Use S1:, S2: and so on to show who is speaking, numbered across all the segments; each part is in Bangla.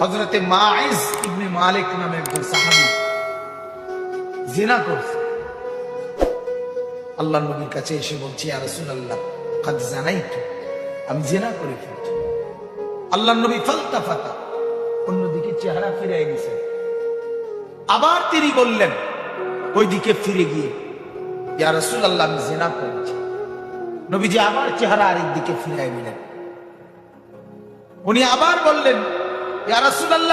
S1: হজরতে মাইজ ইবনে মালিক নামে একজন সাহাবি জিনা করছে। আল্লাহ নবীর কাছে এসে বলছি আর রাসূলুল্লাহ, কাদ জানাইতু, আমি জিনা করে ফেলছি। আল্লাহ নবী ফালতা ফাতা অন্যদিকে চেহারা ফিরে গেছেন আবার তিনি বললেন, ওইদিকে ফিরে গিয়ে, ইয়া রাসূলুল্লাহ, আমি জিনা করেছি। নবীজি আবার চেহারা আরেক দিকে ফিরে নিলেন। উনি আবার বললেন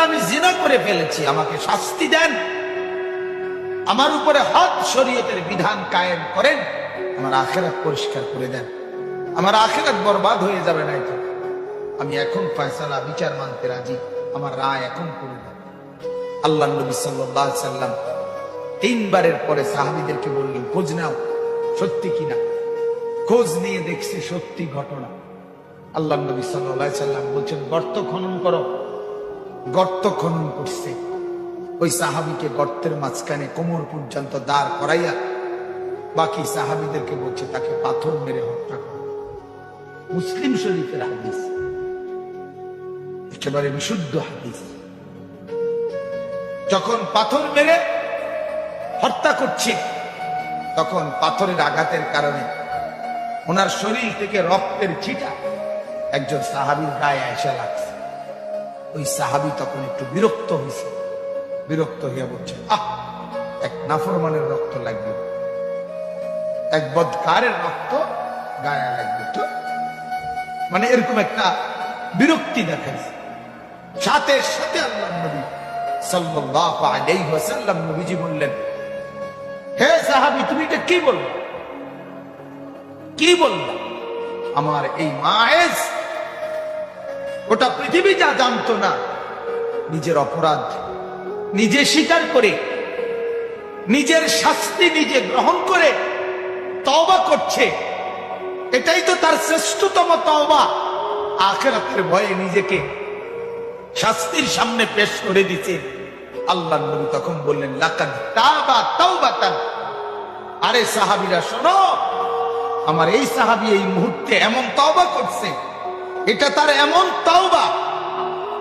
S1: আমি জিনা করে ফেলেছি, আমাকে শাস্তি দেন। আমার উপরে হদ শরীয়তের বিধান কায়েম করেন, আমার আখেরাত পরিষ্কার করে দেন। আমার আখেরাত বরবাদ হয়ে যাবে না তো আমি এখন ফয়সালা, বিচার মানতে রাজি, আমার রায় এখন করে দেন আল্লাহ নবী সাল্লাম তিনবারের পরে সাহাবীদেরকে বললেন, খোঁজ নাও, সত্যি কিনা খোঁজ নিয়ে দেখছি সত্যি ঘটনা। আল্লাহ নবী সাল্লাম বলছেন, গর্ত খনন করো। গর্ত খনন করছে। ওই সাহাবিকে গর্তের মাঝখানে কোমর পর্যন্ত দাঁড় করাইয়া বাকি সাহাবিদেরকে বলছে, তাকে পাথর মেরে হত্যা করো। মুসলিম শরীফের হাদিস। একেবারে বিশুদ্ধ হাদিস। যখন পাথর মেরে হত্যা করছে, তখন পাথরের আঘাতের কারণে ওনার শরীর থেকে রক্তের ছিটা একজন সাহাবির গায়ে এসে লাগছে। ওই সাহাবি তখন একটু বিরক্ত হয়েছে। বিরক্ত হইয়া বলছে, আহ, এক নাফরমানের রক্ত লাগবে। এক বদকারের রক্ত গায়ে লাগবে তো? মানে এরকম একটা বিরক্তি দেখাইছে। সাথে সাথে আল্লাহ নবী সাল্লাল্লাহু আলাইহি ওয়াসাল্লাম নবীজি বললেন, হে সাহাবী, তুমি এটা কি বললে? কি বললা? আমার এই মায়েজ ওটা পৃথিবী যা জানতো না, নিজের অপরাধ নিজে স্বীকার করে, নিজের শাস্তি নিজে গ্রহণ করে তওবা করছে। এটাই তো তার শ্রেষ্ঠতম তওবা। আখেরাতের ভয়ে নিজেকে শাস্তির সামনে পেশ করে দিতে আল্লাহ নবী তখন বললেন, লাকাদ তাবা তাওবাতান। আরে সাহাবীরা, শোনো, আমার এই সাহাবী এই মুহূর্তে এমন তওবা করছে। এটা তার এমন তাওবা।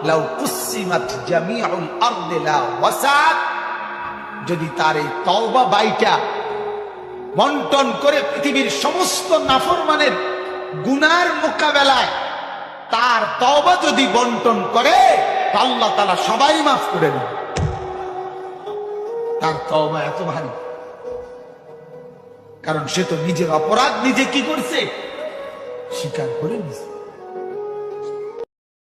S1: লাউ কুসিমাত জামিউল আরদি লা ওয়াসাত। যদি তার এই তওবা বাইটা বন্টন করে পৃথিবীর সমস্ত নাফরমানের গুনার মোকাবেলায় তার তওবা যদি বন্টন করে, আল্লাহ তালা সবাই মাফ করে দেবে তার তওবা এত ভারী। কারণ সে তো নিজের অপরাধ নিজে কি করছে? স্বীকার করে নিছে।